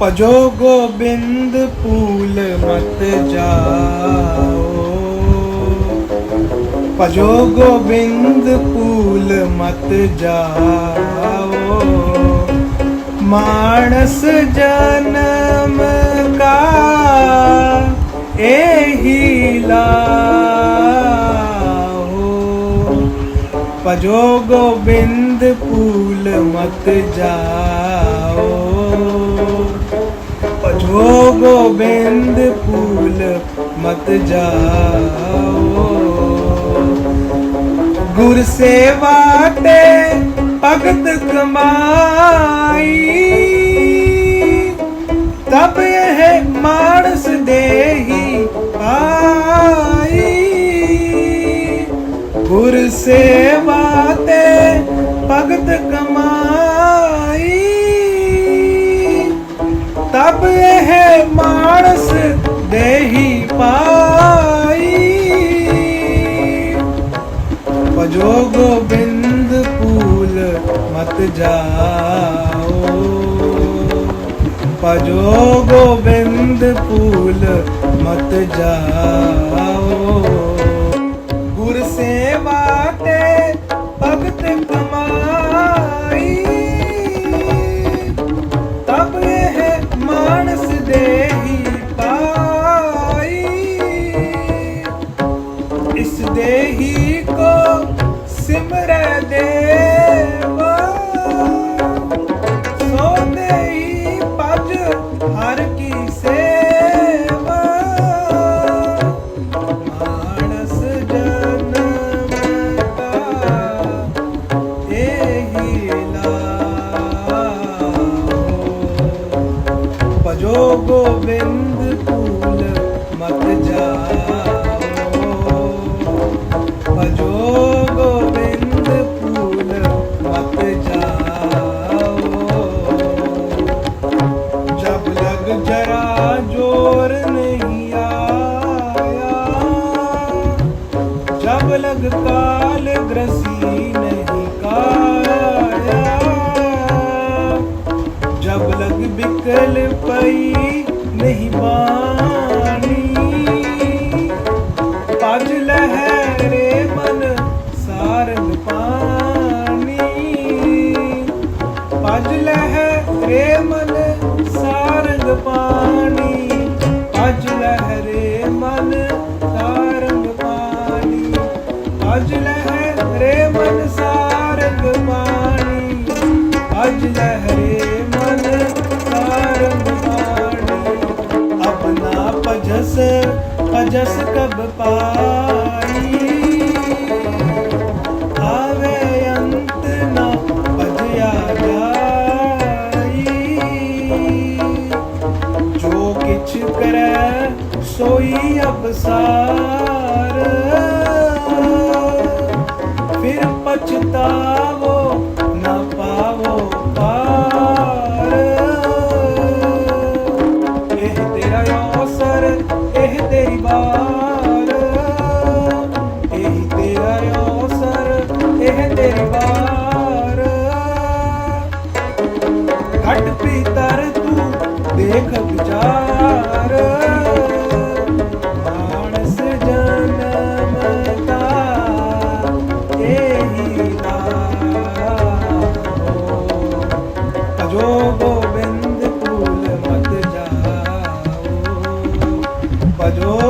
ਭਜੋ Gobind pool ਮਤ ਜਾਓ। ਭਜੋ Gobind pool ਮਤ ਜਾਓ। ਮਾਨਸ ਜਨਮ ਕਾ ਇਹੀ ਲਾਓ। ਭਜੋ ਗੋਬਿੰਦ ਪੂਲ ਮਤ ਜਾਓ। ਭਜੋ ਗੋਬਿੰਦ ਪੂਲ ਮਤ ਜਾਓ। ਗੁਰ ਸੇਵਾ ਤੇ ਭਗਤ ਕਮਾਈ। ਤਬ ਇਹ ਮਾਨਸ ਦੇਹੀ ਪਾਈ। ਗੁਰ ਸੇਵਾ ਪੂਲ ਮਤ ਜਾਓ। ਭਜੋ ਗੋਬਿੰਦ ਪੂਲ ਮਤ ਜਾਓ। ਗੁਰ ਸੇਵਾ ਤੇ ਭਗਤ ਕਮਾਈ। ਤਬ ਇਹ ਮਾਨਸ ਦੇਹੀ ਪਾਈ। ਇਸ ਦੇਹੀ ਕੋ ਸਿਮਰੈ ਗੋਬਿੰਦ ਭੂਲ ਮਤ ਜਾਓ ਭਜੋ ਗੋਬਿੰਦ ਭੂਲ ਮਤ ਜਾਓ ਜਰਾ ਜੋਰ ਨਹੀਂ ਜਬ ਲਗ ਕਾਲ ਗ੍ਰਸੀ ਹੀ ਬਾਣੀ। ਪਜ ਲਹਿਰੇ ਮਨ ਸਾਰੰਗ ਪਾਣੀ। ਪਜ ਲਹਿਰੇ ਮਨ ਸਾਰੰਗ ਪਾਣੀ। ਪਜ ਲਹਿਰੇ ਮਨ ਸਾਰੰਗ ਪਾਣੀ। ਪਜ ਲਹਿਰੇ ਮਨ ਸਾਰੰਗ ਪਾਣੀ। ਪਜ ਲਹਿਰੇ ਭਜਸ ਕਬ ਪਾਈ। ਆਵੇ ਅੰਤ ਨਾ ਭਜਿਆ ਜਾਈ। ਜੋ ਕਿਛ ਕਰੈ, ਸੋਈ ਅਬਸਾਰ। ਫਿਰ ਪਛਤਾ ਤੇਰੀ ਵਾਰ ਇਹ ਤੇਰਾ ਅਵਸਰ, ਇਹ ਤੇਰੀ ਵਾਰ। ਘਟ ਪੀਤਰ ਤੂੰ ਦੇਖ ਵਿਚਾਰ। ਮਾਨਸ ਜਨਮ ਦਾ, ਇਹੀ ਲਾਓ ਗੋਬਿੰਦ ਪੂਲ ਮਤ ਜਾਓ ਭਜੋ